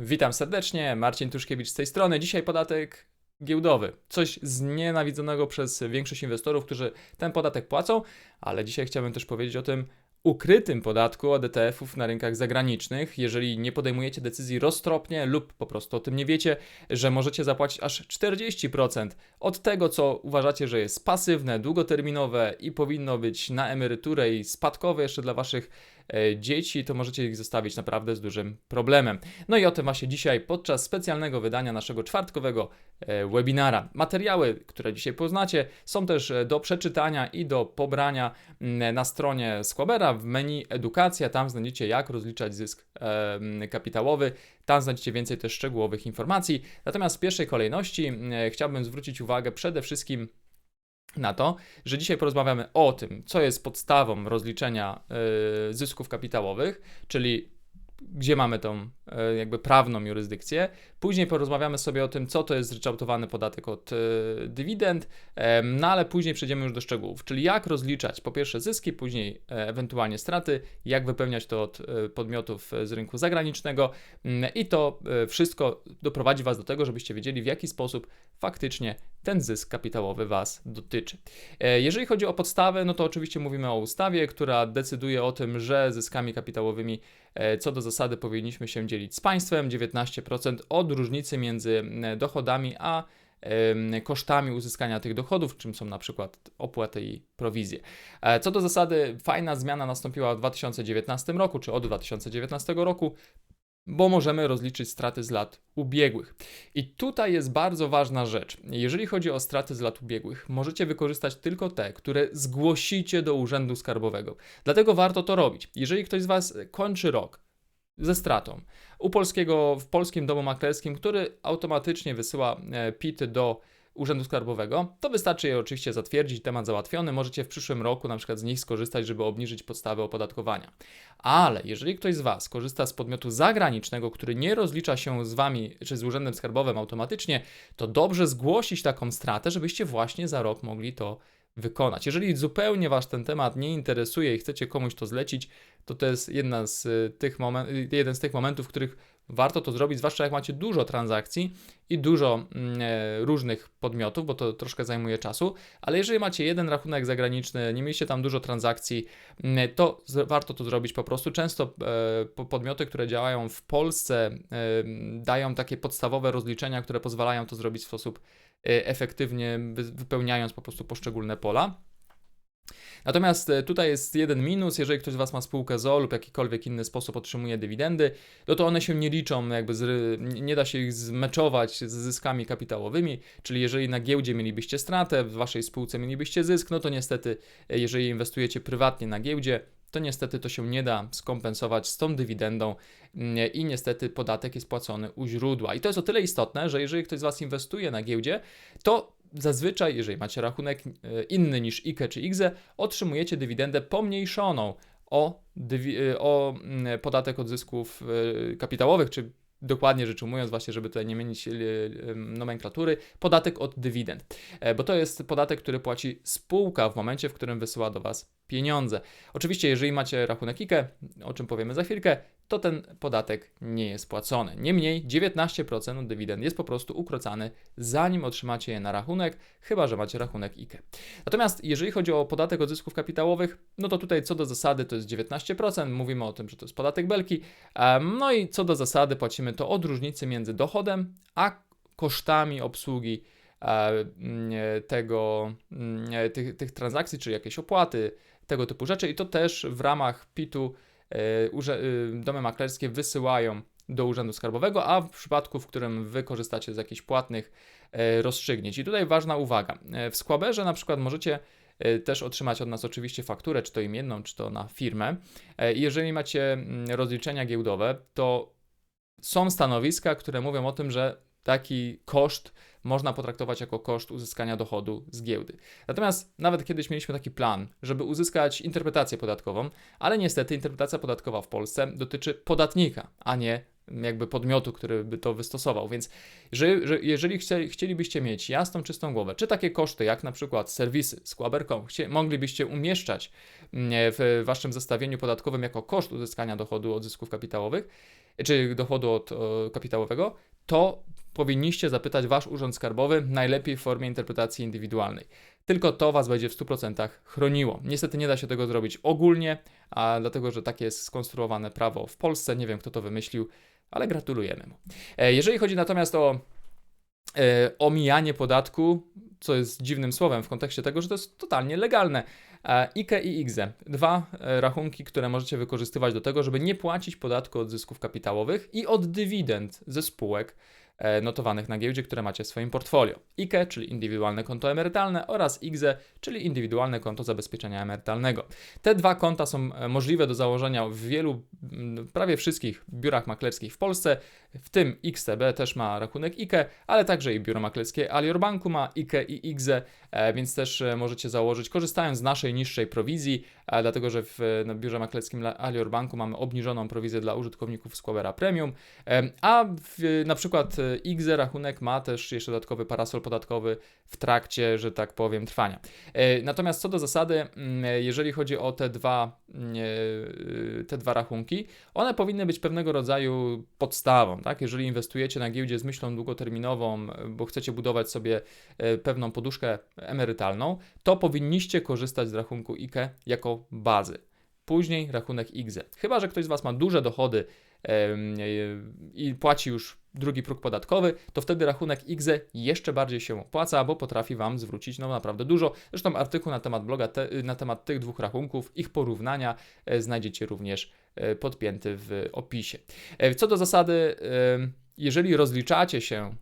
Witam serdecznie, Marcin Tuszkiewicz z tej strony. Dzisiaj podatek giełdowy. Coś znienawidzonego przez większość inwestorów, którzy ten podatek płacą, ale dzisiaj chciałbym też powiedzieć o tym ukrytym podatku od ETF-ów na rynkach zagranicznych. Jeżeli nie podejmujecie decyzji roztropnie lub po prostu o tym nie wiecie, że możecie zapłacić aż 40% od tego, co uważacie, że jest pasywne, długoterminowe i powinno być na emeryturę i spadkowe jeszcze dla waszych dzieci, to możecie ich zostawić naprawdę z dużym problemem. No i o tym właśnie dzisiaj podczas specjalnego wydania naszego czwartkowego e, webinara. Materiały, które dzisiaj poznacie, są też e, do przeczytania i do pobrania na stronie Squabera w menu edukacja. Tam znajdziecie jak rozliczać zysk e, kapitałowy. Tam znajdziecie więcej też szczegółowych informacji. Natomiast w pierwszej kolejności e, chciałbym zwrócić uwagę przede wszystkim na to, że dzisiaj porozmawiamy o tym, co jest podstawą rozliczenia y, zysków kapitałowych, czyli gdzie mamy tą e, jakby prawną jurysdykcję. Później porozmawiamy sobie o tym, co to jest zryczałtowany podatek od e, dywidend, no ale później przejdziemy już do szczegółów, czyli jak rozliczać po pierwsze zyski, później e, ewentualnie straty, jak wypełniać to od podmiotów z rynku zagranicznego mm, i to wszystko doprowadzi Was do tego, żebyście wiedzieli, w jaki sposób faktycznie ten zysk kapitałowy Was dotyczy. Jeżeli chodzi o podstawę, no to oczywiście mówimy o ustawie, która decyduje o tym, że zyskami kapitałowymi co do zasady powinniśmy się dzielić z państwem 19% od różnicy między dochodami a kosztami uzyskania tych dochodów, czym są na przykład opłaty i prowizje. E, Co do zasady, fajna zmiana nastąpiła w 2019 roku, czy od 2019 roku, bo możemy rozliczyć straty z lat ubiegłych. I tutaj jest bardzo ważna rzecz. Jeżeli chodzi o straty z lat ubiegłych, możecie wykorzystać tylko te, które zgłosicie do Urzędu Skarbowego. Dlatego warto to robić. Jeżeli ktoś z Was kończy rok ze stratą u polskiego, w polskim domu maklerskim, który automatycznie wysyła e, PIT do Urzędu Skarbowego, to wystarczy je oczywiście zatwierdzić, temat załatwiony. Możecie w przyszłym roku na przykład z nich skorzystać, żeby obniżyć podstawę opodatkowania. Ale jeżeli ktoś z Was korzysta z podmiotu zagranicznego, który nie rozlicza się z Wami czy z Urzędem Skarbowym automatycznie, to dobrze zgłosić taką stratę, żebyście właśnie za rok mogli to wykonać. Jeżeli zupełnie Was ten temat nie interesuje i chcecie komuś to zlecić, to to jest jedna z y, tych momen- y, jeden z tych momentów, w których warto to zrobić, zwłaszcza jak macie dużo transakcji i dużo mm, e, różnych podmiotów, bo to troszkę zajmuje czasu, ale jeżeli macie jeden rachunek zagraniczny, nie mieliście tam dużo transakcji, mm, to z- warto to zrobić po prostu. Często e, po- podmioty, które działają w Polsce, e, dają takie podstawowe rozliczenia, które pozwalają to zrobić w sposób efektywnie, wy- wypełniając po prostu poszczególne pola. Natomiast e, tutaj jest jeden minus, jeżeli ktoś z Was ma spółkę ZO lub jakikolwiek inny sposób otrzymuje dywidendy, no to one się nie liczą, jakby z, nie da się ich zmeczować z zyskami kapitałowymi, czyli jeżeli na giełdzie mielibyście stratę, w Waszej spółce mielibyście zysk, no to niestety, e, jeżeli inwestujecie prywatnie na giełdzie, to niestety to się nie da skompensować z tą dywidendą mm, i niestety podatek jest płacony u źródła. I to jest o tyle istotne, że jeżeli ktoś z Was inwestuje na giełdzie, to zazwyczaj, jeżeli macie rachunek e, inny niż IKE czy IGZE, otrzymujecie dywidendę pomniejszoną o, e, o mm, podatek od zysków e, kapitałowych, czy dokładnie rzecz ujmując, właśnie, żeby tutaj nie mienić nomenklatury, podatek od dywidend. Bo to jest podatek, który płaci spółka w momencie, w którym wysyła do Was pieniądze. Oczywiście, jeżeli macie rachunek IKE, o czym powiemy za chwilkę, to ten podatek nie jest płacony. Niemniej 19% od dywidend jest po prostu ukrócany, zanim otrzymacie je na rachunek, chyba że macie rachunek IKE. Natomiast jeżeli chodzi o podatek od zysków kapitałowych, no to tutaj co do zasady to jest 19%, mówimy o tym, że to jest podatek belki, no i co do zasady płacimy to od różnicy między dochodem a kosztami obsługi e, tego, tych, tych transakcji, czy jakieś opłaty, tego typu rzeczy i to też w ramach PIT-u e, y, domy maklerskie wysyłają do Urzędu Skarbowego, a w przypadku, w którym wy korzystacie z jakichś płatnych e, rozstrzygnięć. I tutaj ważna uwaga. E, W Squaberze na przykład możecie e, też otrzymać od nas oczywiście fakturę, czy to imienną, czy to na firmę. E, i Jeżeli macie mm, rozliczenia giełdowe, to są stanowiska, które mówią o tym, że taki koszt można potraktować jako koszt uzyskania dochodu z giełdy. Natomiast nawet kiedyś mieliśmy taki plan, żeby uzyskać interpretację podatkową, ale niestety interpretacja podatkowa w Polsce dotyczy podatnika, a nie jakby podmiotu, który by to wystosował. Więc jeżeli, że- jeżeli chcie- chcielibyście mieć jasną, czystą głowę, czy takie koszty jak na przykład serwisy z moglibyście umieszczać mm, w waszym zestawieniu podatkowym jako koszt uzyskania dochodu od zysków kapitałowych, czy dochodu od, kapitałowego, to powinniście zapytać Wasz Urząd Skarbowy, najlepiej w formie interpretacji indywidualnej. Tylko to Was będzie w 100% chroniło. Niestety nie da się tego zrobić ogólnie, a dlatego, że takie jest skonstruowane prawo w Polsce. Nie wiem, kto to wymyślił, ale gratulujemy mu. E, jeżeli chodzi natomiast o e, omijanie podatku, co jest dziwnym słowem w kontekście tego, że to jest totalnie legalne. IKE i IGZE. Dwa e, rachunki, które możecie wykorzystywać do tego, żeby nie płacić podatku od zysków kapitałowych i od dywidend ze spółek notowanych na giełdzie, które macie w swoim portfolio. IKE, czyli indywidualne konto emerytalne oraz IGZE, czyli indywidualne konto zabezpieczenia emerytalnego. Te dwa konta są e, możliwe do założenia w wielu, prawie wszystkich biurach maklerskich w Polsce, w tym XTB też ma rachunek IKE, ale także i biuro maklerskie Alior Banku ma IKE i IGZE, e, więc też e, możecie założyć, korzystając z naszej niższej prowizji, e, dlatego że w no, biurze maklerskim Alior Banku mamy obniżoną prowizję dla użytkowników Squawera Premium, a w, na przykład e, IGZE rachunek ma też jeszcze dodatkowy parasol podatkowy w trakcie, że tak powiem, trwania. E, Natomiast co do zasady, mm, e, jeżeli chodzi o te dwa, mm, te dwa rachunki, one powinny być pewnego rodzaju podstawą, tak? Jeżeli inwestujecie na giełdzie z myślą długoterminową, bo chcecie budować sobie pewną poduszkę emerytalną, to powinniście korzystać z rachunku IKE jako bazy. Później rachunek IGZE. Chyba, że ktoś z Was ma duże dochody e, i płaci już drugi próg podatkowy, to wtedy rachunek IGZE jeszcze bardziej się opłaca, bo potrafi Wam zwrócić no naprawdę dużo. Zresztą artykuł na temat bloga, te, na temat tych dwóch rachunków, ich porównania e, znajdziecie również e, podpięty w opisie. Co do zasady, jeżeli rozliczacie się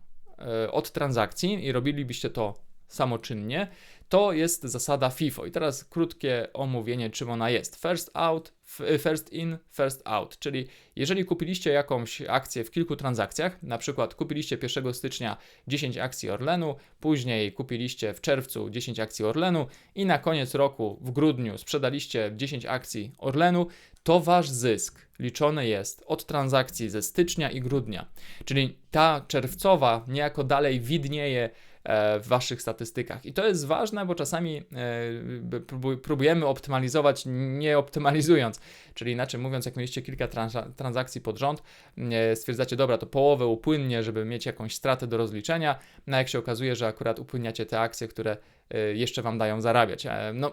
od transakcji i robilibyście to samoczynnie, to jest zasada FIFO. I teraz krótkie omówienie, czym ona jest. First out, first in, first out. Czyli jeżeli kupiliście jakąś akcję w kilku transakcjach, na przykład kupiliście 1 stycznia 10 akcji Orlenu, później kupiliście w czerwcu 10 akcji Orlenu i na koniec roku w grudniu sprzedaliście 10 akcji Orlenu, to wasz zysk liczony jest od transakcji ze stycznia i grudnia. Czyli ta czerwcowa niejako dalej widnieje w waszych statystykach. I to jest ważne, bo czasami e, próbuj- próbujemy optymalizować, nie optymalizując. Czyli inaczej mówiąc, jak mieliście kilka transa- transakcji pod rząd, e, stwierdzacie, dobra, to połowę upłynnie, żeby mieć jakąś stratę do rozliczenia, no jak się okazuje, że akurat upłynniacie te akcje, które e, jeszcze wam dają zarabiać. E, No,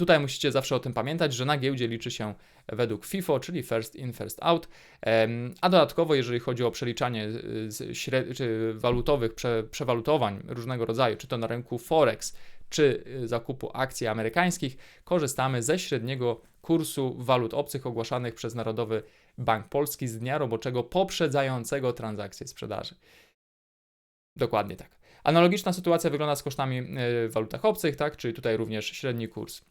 Tutaj musicie zawsze o tym pamiętać, że na giełdzie liczy się według FIFO, czyli first in, first out. A dodatkowo, jeżeli chodzi o przeliczanie y, walutowych prze... przewalutowań różnego rodzaju, czy to na rynku Forex, czy y, zakupu akcji amerykańskich, korzystamy ze średniego kursu walut obcych ogłaszanych przez Narodowy Bank Polski z dnia roboczego poprzedzającego transakcję sprzedaży. Dokładnie tak. Analogiczna sytuacja wygląda z kosztami y, w walutach obcych, tak? czyli tutaj również średni kurs.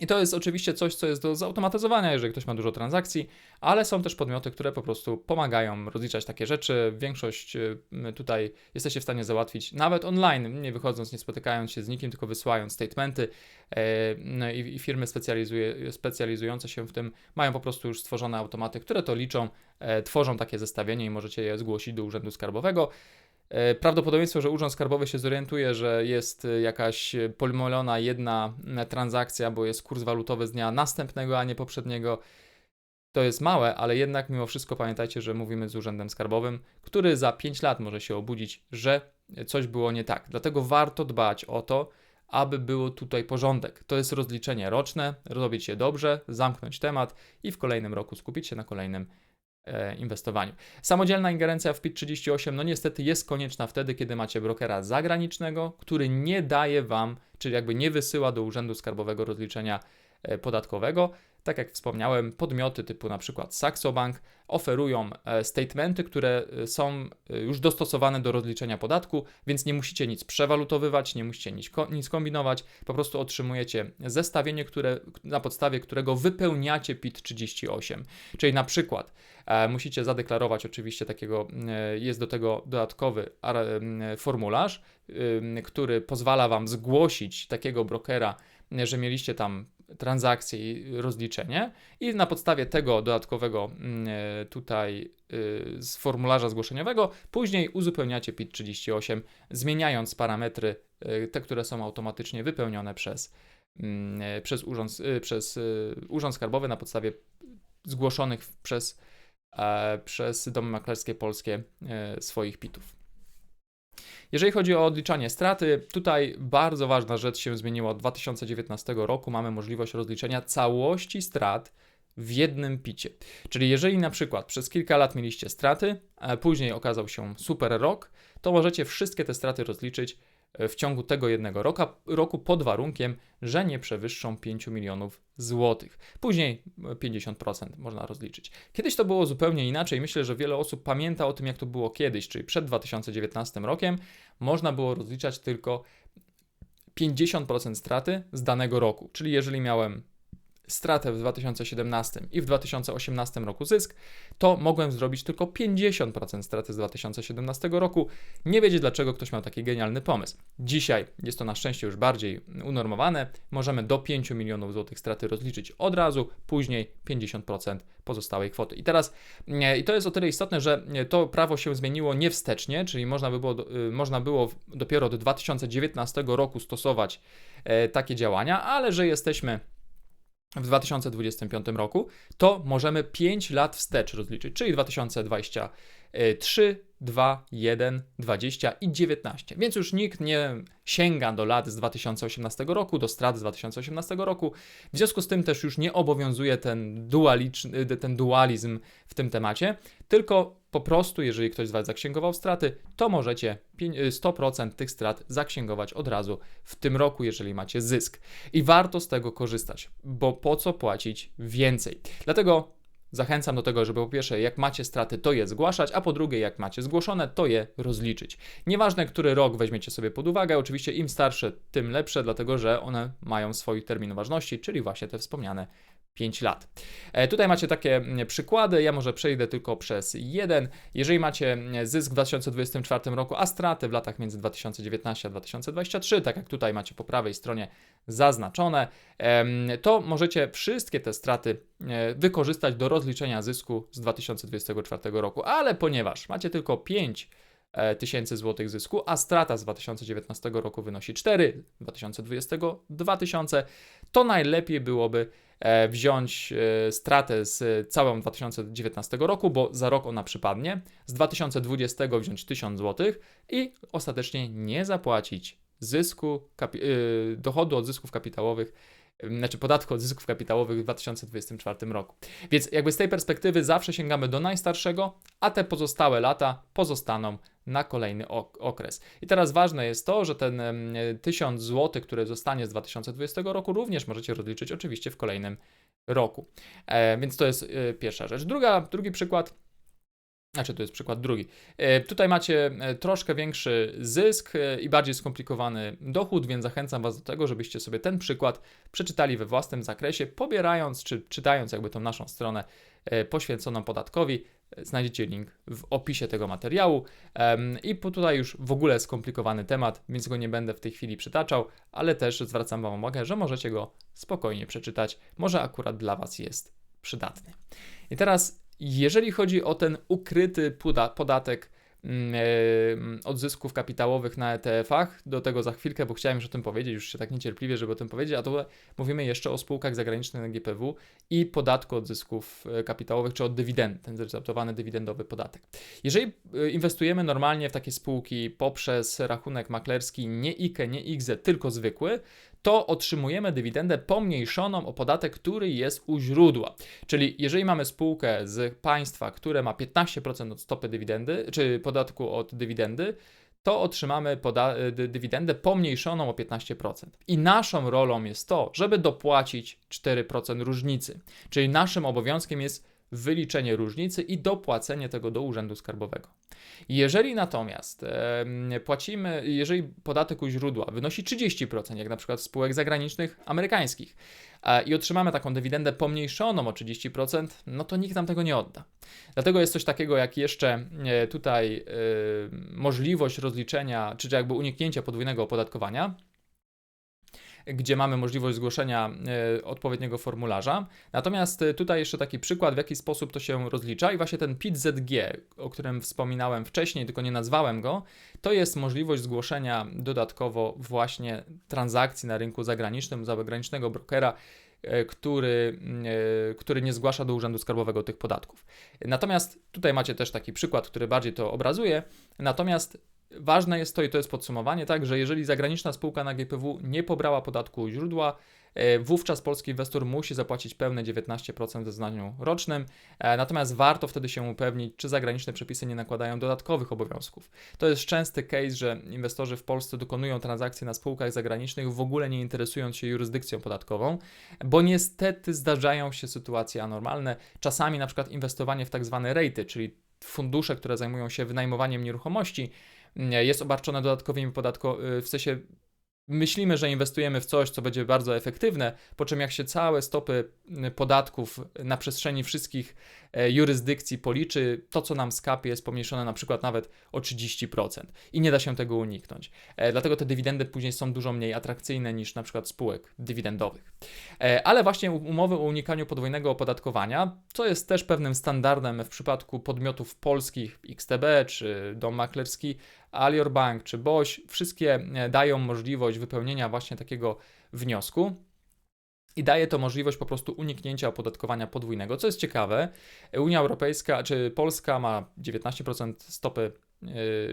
I to jest oczywiście coś, co jest do zautomatyzowania, jeżeli ktoś ma dużo transakcji, ale są też podmioty, które po prostu pomagają rozliczać takie rzeczy. Większość y, tutaj jesteście w stanie załatwić nawet online, nie wychodząc, nie spotykając się z nikim, tylko wysyłając statementy. E, no i, firmy specjalizujące się w tym mają po prostu już stworzone automaty, które to liczą, e, tworzą takie zestawienie i możecie je zgłosić do Urzędu Skarbowego. E, Prawdopodobieństwo, że Urząd Skarbowy się zorientuje, że jest e, jakaś e, pomylona jedna transakcja, bo jest kurs walutowy z dnia następnego, a nie poprzedniego, to jest małe, ale jednak mimo wszystko pamiętajcie, że mówimy z Urzędem Skarbowym, który za 5 lat może się obudzić, że coś było nie tak. Dlatego warto dbać o to, aby było tutaj porządek. To jest rozliczenie roczne, robić je dobrze, zamknąć temat i w kolejnym roku skupić się na kolejnym inwestowaniu. Samodzielna ingerencja w PIT-38 no niestety jest konieczna wtedy, kiedy macie brokera zagranicznego, który nie daje Wam, czyli jakby nie wysyła do Urzędu Skarbowego rozliczenia e, podatkowego. Tak jak wspomniałem, podmioty typu na przykład Saxo oferują e, statementy, które e, są e, już dostosowane do rozliczenia podatku, więc nie musicie nic przewalutowywać, nie musicie nic, ko- nic kombinować, po prostu otrzymujecie zestawienie, które, na podstawie którego wypełniacie PIT-38. Czyli na przykład musicie zadeklarować oczywiście takiego, jest do tego dodatkowy formularz, który pozwala Wam zgłosić takiego brokera, że mieliście tam transakcję i rozliczenie i na podstawie tego dodatkowego mm, e, tutaj y, z formularza zgłoszeniowego później uzupełniacie PIT-38, zmieniając parametry, y, te, które są automatycznie wypełnione przez, mm, e, przez, urząd, przez Urząd Skarbowy na podstawie zgłoszonych przez e, przez domy maklerskie polskie e, swoich pitów. Jeżeli chodzi o odliczanie straty, tutaj bardzo ważna rzecz się zmieniła od 2019 roku. Mamy możliwość rozliczenia całości strat w jednym picie. Czyli jeżeli na przykład przez kilka lat mieliście straty, a później okazał się super rok, to możecie wszystkie te straty rozliczyć w ciągu tego jednego roka, roku pod warunkiem, że nie przewyższą 5 milionów złotych. Później 50% można rozliczyć. Kiedyś to było zupełnie inaczej. Myślę, że wiele osób pamięta o tym, jak to było kiedyś, czyli przed 2019 rokiem można było rozliczać tylko 50% straty z danego roku. Czyli jeżeli miałem stratę w 2017 i w 2018 roku zysk, to mogłem zrobić tylko 50% straty z 2017 roku. Nie wiedzieć dlaczego ktoś miał taki genialny pomysł. Dzisiaj jest to na szczęście już bardziej unormowane. Możemy do 5 milionów złotych straty rozliczyć od razu, później 50% pozostałej kwoty. I teraz i to jest o tyle istotne, że to prawo się zmieniło nie wstecznie, czyli można, by było, y, można było dopiero do 2019 roku stosować e, takie działania, ale że jesteśmy w 2025 roku, to możemy 5 lat wstecz rozliczyć, czyli 2023, 2, 1, 20 i 19. Więc już nikt nie sięga do lat z 2018 roku, do strat z 2018 roku. W związku z tym też już nie obowiązuje ten, dualiczny, ten dualizm w tym temacie, tylko po prostu, jeżeli ktoś z Was zaksięgował straty, to możecie 100% tych strat zaksięgować od razu w tym roku, jeżeli macie zysk. I warto z tego korzystać, bo po co płacić więcej? Dlatego Zachęcam do tego, żeby po pierwsze, jak macie straty, to je zgłaszać, a po drugie, jak macie zgłoszone, to je rozliczyć. Nieważne, który rok weźmiecie sobie pod uwagę, oczywiście im starsze, tym lepsze, dlatego że one mają swój termin ważności, czyli właśnie te wspomniane 5 lat. E, tutaj macie takie mm, przykłady, ja może przejdę tylko przez jeden. Jeżeli macie mm, zysk w 2024 roku, a straty w latach między 2019 a 2023, tak jak tutaj macie po prawej stronie zaznaczone, to możecie wszystkie te straty e, wykorzystać do rozliczenia zysku z 2024 roku, ale ponieważ macie tylko 5 e, tysięcy złotych zysku, a strata z 2019 roku wynosi 4, 2020 2000, to najlepiej byłoby E, wziąć e, stratę z całą 2019 roku, bo za rok ona przypadnie, z 2020 wziąć 1000 zł i ostatecznie nie zapłacić zysku, e, dochodu od zysków kapitałowych znaczy podatku od zysków kapitałowych w 2024 roku. Więc jakby z tej perspektywy zawsze sięgamy do najstarszego, a te pozostałe lata pozostaną na kolejny okres. I teraz ważne jest to, że ten 1000 zł, który zostanie z 2020 roku, również możecie rozliczyć oczywiście w kolejnym roku. E, więc to jest e, pierwsza rzecz. Druga, drugi przykład znaczy, to jest przykład drugi. E, tutaj macie e, troszkę większy zysk e, i bardziej skomplikowany dochód, więc zachęcam Was do tego, żebyście sobie ten przykład przeczytali we własnym zakresie, pobierając czy czytając jakby tą naszą stronę poświęconą podatkowi. Znajdziecie link w opisie tego materiału. I tutaj już w ogóle skomplikowany temat, więc go nie będę w tej chwili przytaczał, ale też zwracam Wam uwagę, że możecie go spokojnie przeczytać. Może akurat dla Was jest przydatny. I teraz jeżeli chodzi o ten ukryty podatek mm, e, od zysków kapitałowych na ETF-ach, do tego za chwilkę, bo chciałem już o tym powiedzieć, już się tak niecierpliwie, żeby o tym powiedzieć, a to mówimy jeszcze o spółkach zagranicznych na GPW i podatku od zysków e, kapitałowych, czy od dywidend, ten zreceptowany dywidendowy podatek. Jeżeli e, inwestujemy normalnie w takie spółki poprzez rachunek maklerski nie IKE, nie IGZE, tylko zwykły, to otrzymujemy dywidendę pomniejszoną o podatek, który jest u źródła. Czyli jeżeli mamy spółkę z państwa, które ma 15% od stopy dywidendy, czy podatku od dywidendy, to otrzymamy dywidendę pomniejszoną o 15%. I naszą rolą jest to, żeby dopłacić 4% różnicy. Czyli naszym obowiązkiem jest wyliczenie różnicy i dopłacenie tego do Urzędu Skarbowego. Jeżeli natomiast e, płacimy, jeżeli podatek u źródła wynosi 30%, jak na przykład spółek zagranicznych amerykańskich, e, i otrzymamy taką dywidendę pomniejszoną o 30%, no to nikt nam tego nie odda. Dlatego jest coś takiego jak jeszcze e, tutaj e, możliwość rozliczenia, czy jakby uniknięcia podwójnego opodatkowania gdzie mamy możliwość zgłoszenia e, odpowiedniego formularza. Natomiast e, tutaj jeszcze taki przykład, w jaki sposób to się rozlicza i właśnie ten PIT-ZG, o którym wspominałem wcześniej, tylko nie nazwałem go, to jest możliwość zgłoszenia dodatkowo właśnie transakcji na rynku zagranicznym, zagranicznego brokera, e, który, który nie zgłasza do Urzędu Skarbowego tych podatków. Natomiast tutaj macie też taki przykład, który bardziej to obrazuje. Natomiast ważne jest to, i to jest podsumowanie, tak, że jeżeli zagraniczna spółka na GPW nie pobrała podatku źródła, E, wówczas polski inwestor musi zapłacić pełne 19% w zeznaniu rocznym, e, natomiast warto wtedy się upewnić, czy zagraniczne przepisy nie nakładają dodatkowych obowiązków. To jest częsty case, że inwestorzy w Polsce dokonują transakcji na spółkach zagranicznych, w ogóle nie interesując się jurysdykcją podatkową, bo niestety zdarzają się sytuacje anormalne. Czasami na przykład inwestowanie w tak zwane rejty, czyli fundusze, które zajmują się wynajmowaniem nieruchomości, jest obarczone dodatkowymi podatko, y, w sensie myślimy, że inwestujemy w coś, co będzie bardzo efektywne, po czym jak się całe stopy podatków na przestrzeni wszystkich jurysdykcji policzy, to co nam skapie jest pomniejszone na przykład nawet o 30% i nie da się tego uniknąć. E, dlatego te dywidendy później są dużo mniej atrakcyjne niż na przykład spółek dywidendowych. E, ale właśnie umowy o unikaniu podwójnego opodatkowania, co jest też pewnym standardem w przypadku podmiotów polskich, XTB czy Dom Maklerski, Alior Bank czy BOŚ, wszystkie e, dają możliwość wypełnienia właśnie takiego wniosku. I daje to możliwość po prostu uniknięcia opodatkowania podwójnego, co jest ciekawe. Unia Europejska czy Polska ma 19% stopy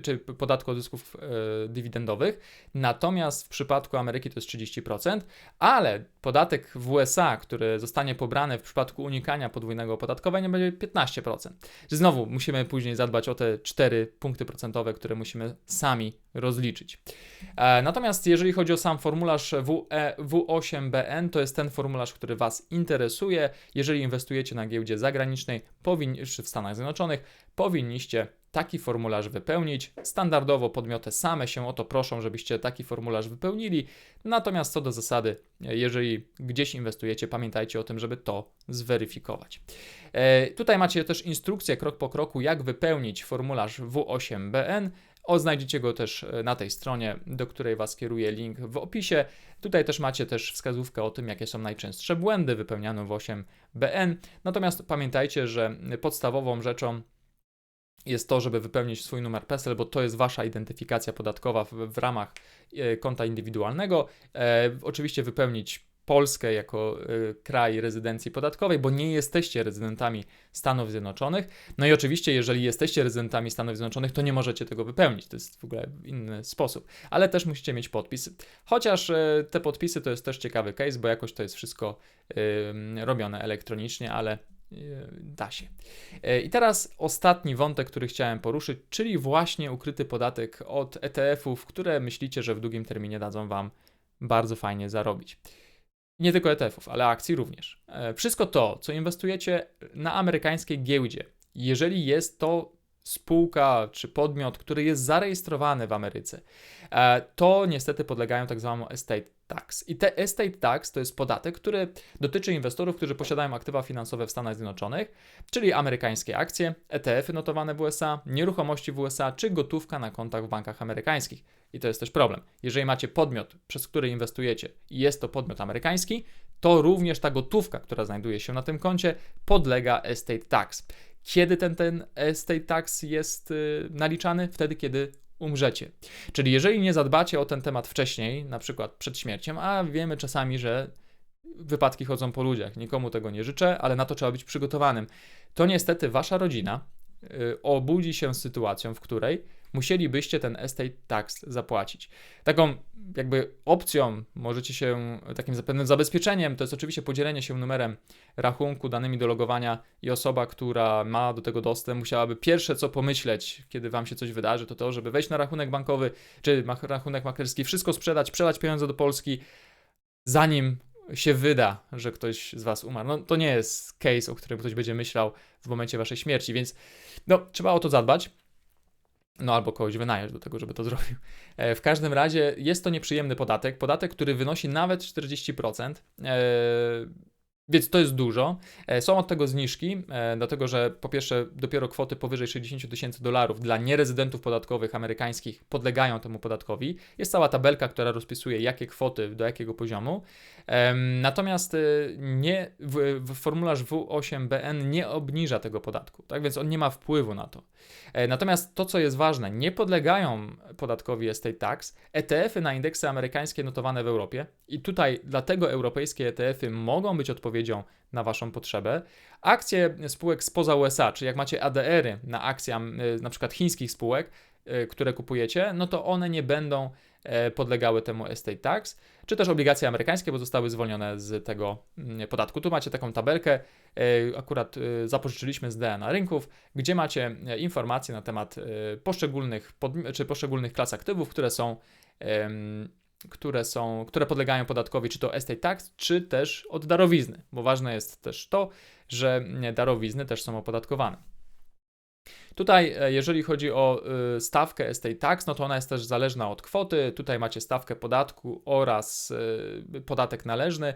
czy podatku od zysków e, dywidendowych. Natomiast w przypadku Ameryki to jest 30%, ale podatek w USA, który zostanie pobrany w przypadku unikania podwójnego opodatkowania, będzie 15%. Że znowu musimy później zadbać o te 4 punkty procentowe, które musimy sami rozliczyć. E, natomiast jeżeli chodzi o sam formularz WE, W8BN, to jest ten formularz, który Was interesuje. Jeżeli inwestujecie na giełdzie zagranicznej, czy w Stanach Zjednoczonych, powinniście taki formularz wypełnić. Standardowo podmioty same się o to proszą, żebyście taki formularz wypełnili. Natomiast co do zasady, jeżeli gdzieś inwestujecie, pamiętajcie o tym, żeby to zweryfikować. E, tutaj macie też instrukcję krok po kroku, jak wypełnić formularz W8BN. O, znajdziecie go też e, na tej stronie, do której Was kieruje link w opisie. Tutaj też macie też wskazówkę o tym, jakie są najczęstsze błędy wypełniane w 8BN. Natomiast pamiętajcie, że podstawową rzeczą jest to, żeby wypełnić swój numer PESEL, bo to jest Wasza identyfikacja podatkowa w, w ramach e, konta indywidualnego. E, oczywiście wypełnić Polskę jako y, kraj rezydencji podatkowej, bo nie jesteście rezydentami Stanów Zjednoczonych. No i oczywiście, jeżeli jesteście rezydentami Stanów Zjednoczonych, to nie możecie tego wypełnić. To jest w ogóle inny sposób. Ale też musicie mieć podpis. Chociaż y, te podpisy to jest też ciekawy case, bo jakoś to jest wszystko y, robione elektronicznie, ale da się. I teraz ostatni wątek, który chciałem poruszyć, czyli właśnie ukryty podatek od ETF-ów, które myślicie, że w długim terminie dadzą Wam bardzo fajnie zarobić. Nie tylko ETF-ów, ale akcji również. E, wszystko to, co inwestujecie na amerykańskiej giełdzie, jeżeli jest to spółka czy podmiot, który jest zarejestrowany w Ameryce, to niestety podlegają tak zwanemu estate tax. I te estate tax to jest podatek, który dotyczy inwestorów, którzy posiadają aktywa finansowe w Stanach Zjednoczonych, czyli amerykańskie akcje, ETF-y notowane w USA, nieruchomości w USA czy gotówka na kontach w bankach amerykańskich. I to jest też problem. Jeżeli macie podmiot, przez który inwestujecie i jest to podmiot amerykański, to również ta gotówka, która znajduje się na tym koncie, podlega estate tax. Kiedy ten, ten estate tax jest y, naliczany? Wtedy, kiedy umrzecie. Czyli jeżeli nie zadbacie o ten temat wcześniej, na przykład przed śmiercią, a wiemy czasami, że wypadki chodzą po ludziach, nikomu tego nie życzę, ale na to trzeba być przygotowanym, to niestety wasza rodzina y, obudzi się z sytuacją, w której musielibyście ten estate tax zapłacić. Taką jakby opcją, możecie się, takim pewnym zabezpieczeniem, to jest oczywiście podzielenie się numerem rachunku, danymi do logowania i osoba, która ma do tego dostęp, musiałaby pierwsze co pomyśleć, kiedy Wam się coś wydarzy, to to, żeby wejść na rachunek bankowy, czy rachunek maklerski, wszystko sprzedać, przelać pieniądze do Polski, zanim się wyda, że ktoś z Was umarł. No to nie jest case, o którym ktoś będzie myślał w momencie Waszej śmierci, więc no, trzeba o to zadbać. No albo kogoś wynająć do tego, żeby to zrobił. E, w każdym razie jest to nieprzyjemny podatek. Podatek, który wynosi nawet 40%. Więc to jest dużo. E, Są od tego zniżki, e, dlatego że po pierwsze dopiero kwoty powyżej 60 tysięcy dolarów dla nierezydentów podatkowych amerykańskich podlegają temu podatkowi. Jest cała tabelka, która rozpisuje jakie kwoty do jakiego poziomu. Natomiast e, nie, formularz W8BN nie obniża tego podatku, tak więc on nie ma wpływu na to. Natomiast to, co jest ważne, nie podlegają podatkowi estate tax ETF-y na indeksy amerykańskie notowane w Europie i tutaj dlatego europejskie ETF-y mogą być odpowiedzią na Waszą potrzebę. Akcje spółek spoza USA, czyli jak macie ADR-y na akcje y, na przykład chińskich spółek, y, które kupujecie, no to one nie będą e, podlegały temu estate tax, czy też obligacje amerykańskie, bo zostały zwolnione z tego podatku. Tu macie taką tabelkę, e, akurat e, zapożyczyliśmy z DNA Rynków, gdzie macie e, informacje na temat poszczególnych, czy poszczególnych klas aktywów, które są które są, które podlegają podatkowi, czy to estate tax, czy też od darowizny, bo ważne jest też to, że darowizny też są opodatkowane. Tutaj, e, jeżeli chodzi o y, stawkę estate tax, no to ona jest też zależna od kwoty. Tutaj macie stawkę podatku oraz y, podatek należny.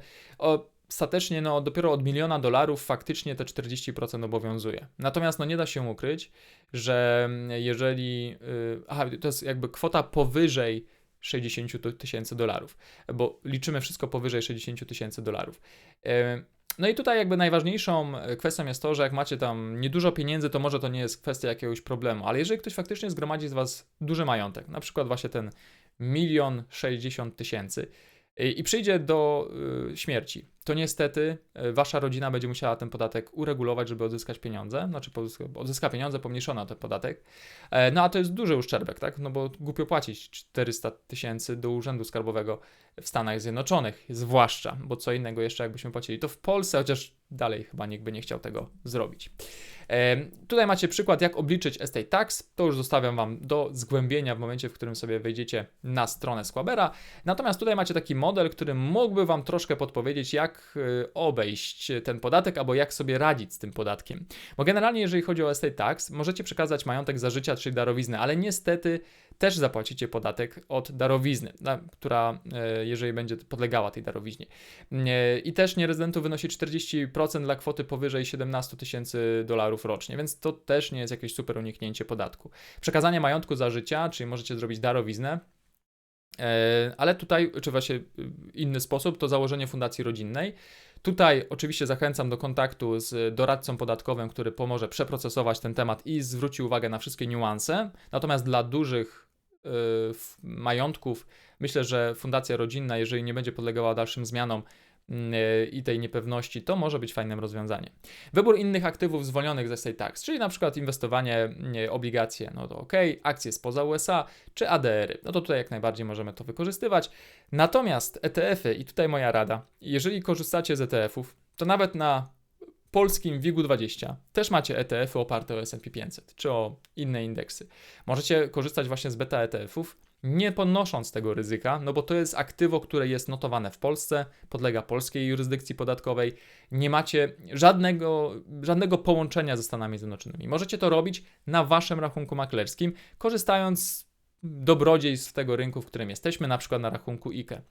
Ostatecznie, no, dopiero od miliona dolarów faktycznie te 40% obowiązuje. Natomiast, no, nie da się ukryć, że mm, jeżeli. y, Aha, to jest jakby kwota powyżej 60 ty- tysięcy dolarów, bo liczymy wszystko powyżej 60 tysięcy dolarów. E, No i tutaj jakby najważniejszą e, kwestią jest to, że jak macie tam niedużo pieniędzy, to może to nie jest kwestia jakiegoś problemu, ale jeżeli ktoś faktycznie zgromadzi z Was duży majątek, na przykład właśnie ten milion sześćdziesiąt tysięcy e, i przyjdzie do y, śmierci, to niestety y, Wasza rodzina będzie musiała ten podatek uregulować, żeby odzyskać pieniądze, znaczy odzyska pieniądze, pomniejszono ten podatek, E, No a to jest duży uszczerbek, tak? No bo głupio płacić 400 tysięcy do Urzędu Skarbowego w Stanach Zjednoczonych, zwłaszcza, bo co innego jeszcze jakbyśmy płacili to w Polsce, chociaż dalej chyba nikt by nie chciał tego zrobić. E, Tutaj macie przykład, jak obliczyć estate tax. To już zostawiam Wam do zgłębienia w momencie, w którym sobie wejdziecie na stronę Squabera. Natomiast tutaj macie taki model, który mógłby Wam troszkę podpowiedzieć, jak y, obejść ten podatek, albo jak sobie radzić z tym podatkiem. Bo generalnie, jeżeli chodzi o estate tax, możecie przekazać majątek za życia, czyli darowiznę, ale niestety też zapłacicie podatek od darowizny, która, e, jeżeli będzie podlegała tej darowiźnie. E, I też nierezydentów wynosi 40% dla kwoty powyżej 17 tysięcy dolarów rocznie, więc to też nie jest jakieś super uniknięcie podatku. Przekazanie majątku za życia, czyli możecie zrobić darowiznę, E, Ale tutaj, czy właśnie y, inny sposób, to założenie fundacji rodzinnej. Tutaj oczywiście zachęcam do kontaktu z doradcą podatkowym, który pomoże przeprocesować ten temat i zwróci uwagę na wszystkie niuanse. Natomiast dla dużych y, majątków myślę, że fundacja rodzinna, jeżeli nie będzie podlegała dalszym zmianom i tej niepewności, to może być fajnym rozwiązaniem. Wybór innych aktywów zwolnionych ze estate tax, czyli na przykład inwestowanie, nie, obligacje, no to ok, akcje spoza USA, czy ADR-y. No to tutaj jak najbardziej możemy to wykorzystywać. Natomiast ETF-y, i tutaj moja rada, jeżeli korzystacie z ETF-ów, to nawet na polskim WIG-20 też macie ETF-y oparte o S&P 500 czy o inne indeksy. Możecie korzystać właśnie z beta ETF-ów, nie ponosząc tego ryzyka, no bo to jest aktywo, które jest notowane w Polsce, podlega polskiej jurysdykcji podatkowej, nie macie żadnego, żadnego połączenia ze Stanami Zjednoczonymi. Możecie to robić na waszym rachunku maklerskim, korzystając z dobrodziejstw tego rynku, w którym jesteśmy, na przykład na rachunku IKE.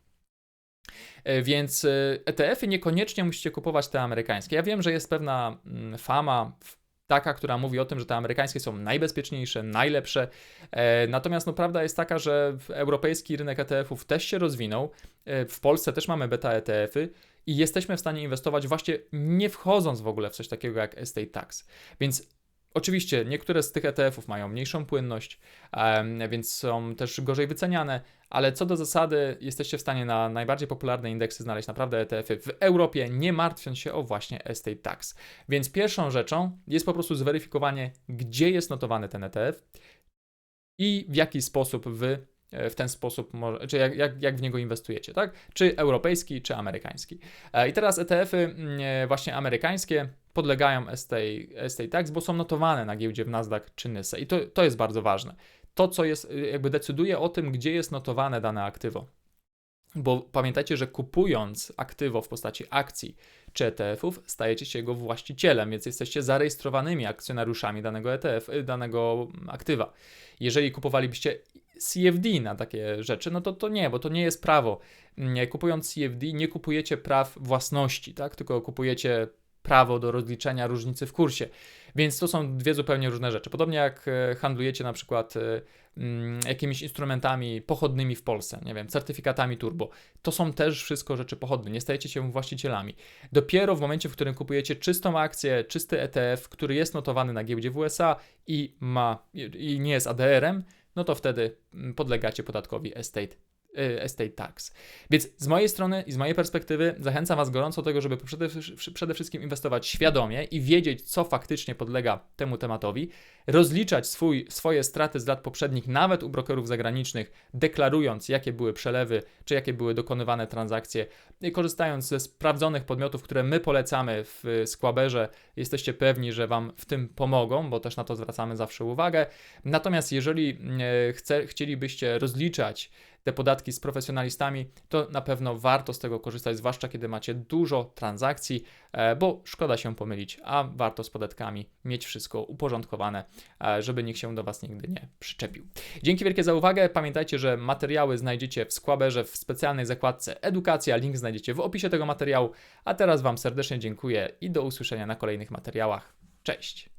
E, Więc e, ETF-y niekoniecznie musicie kupować te amerykańskie. Ja wiem, że jest pewna mm, fama w- taka, która mówi o tym, że te amerykańskie są najbezpieczniejsze, najlepsze. E, Natomiast no, prawda jest taka, że europejski rynek ETF-ów też się rozwinął. E, W Polsce też mamy beta ETF-y i jesteśmy w stanie inwestować właśnie nie wchodząc w ogóle w coś takiego jak estate tax. Więc Oczywiście niektóre z tych ETF-ów mają mniejszą płynność, więc są też gorzej wyceniane, ale co do zasady jesteście w stanie na najbardziej popularne indeksy znaleźć naprawdę ETF-y w Europie, nie martwiąc się o właśnie estate tax. Więc pierwszą rzeczą jest po prostu zweryfikowanie, gdzie jest notowany ten ETF i w jaki sposób wy e, w ten sposób, czy jak, jak, jak w niego inwestujecie, tak? Czy europejski, czy amerykański. E, I teraz ETF-y mm, e, właśnie amerykańskie podlegają estate, estate tax, bo są notowane na giełdzie w Nasdaq czy Nyse. I to, to jest bardzo ważne. To, co jest, jakby decyduje o tym, gdzie jest notowane dane aktywo. Bo pamiętajcie, że kupując aktywo w postaci akcji czy ETF-ów, stajecie się jego właścicielem, więc jesteście zarejestrowanymi akcjonariuszami danego ETF, danego aktywa. Jeżeli kupowalibyście CFD na takie rzeczy, no to to nie, bo to nie jest prawo. Nie, kupując CFD nie kupujecie praw własności, tak? tylko kupujecie prawo do rozliczenia różnicy w kursie. Więc to są dwie zupełnie różne rzeczy. Podobnie jak e, handlujecie na przykład e, mm, jakimiś instrumentami pochodnymi w Polsce, nie wiem, certyfikatami turbo. To są też wszystko rzeczy pochodne, nie stajecie się właścicielami. Dopiero w momencie, w którym kupujecie czystą akcję, czysty ETF, który jest notowany na giełdzie w USA i ma i nie jest ADR-em, no to wtedy mm, podlegacie podatkowi estate estate tax. Więc z mojej strony i z mojej perspektywy zachęcam Was gorąco do tego, żeby przede, przede wszystkim inwestować świadomie i wiedzieć, co faktycznie podlega temu tematowi, rozliczać swój, swoje straty z lat poprzednich, nawet u brokerów zagranicznych, deklarując, jakie były przelewy, czy jakie były dokonywane transakcje, i korzystając ze sprawdzonych podmiotów, które my polecamy w Squaberze, jesteście pewni, że Wam w tym pomogą, bo też na to zwracamy zawsze uwagę. Natomiast jeżeli e, chce, chcielibyście rozliczać te podatki z profesjonalistami, to na pewno warto z tego korzystać, zwłaszcza kiedy macie dużo transakcji, e, bo szkoda się pomylić, a warto z podatkami mieć wszystko uporządkowane, e, żeby nikt się do Was nigdy nie przyczepił. Dzięki wielkie za uwagę. Pamiętajcie, że materiały znajdziecie w Squaberze w specjalnej zakładce Edukacja. Link znajdziecie w opisie tego materiału. A teraz Wam serdecznie dziękuję i do usłyszenia na kolejnych materiałach. Cześć!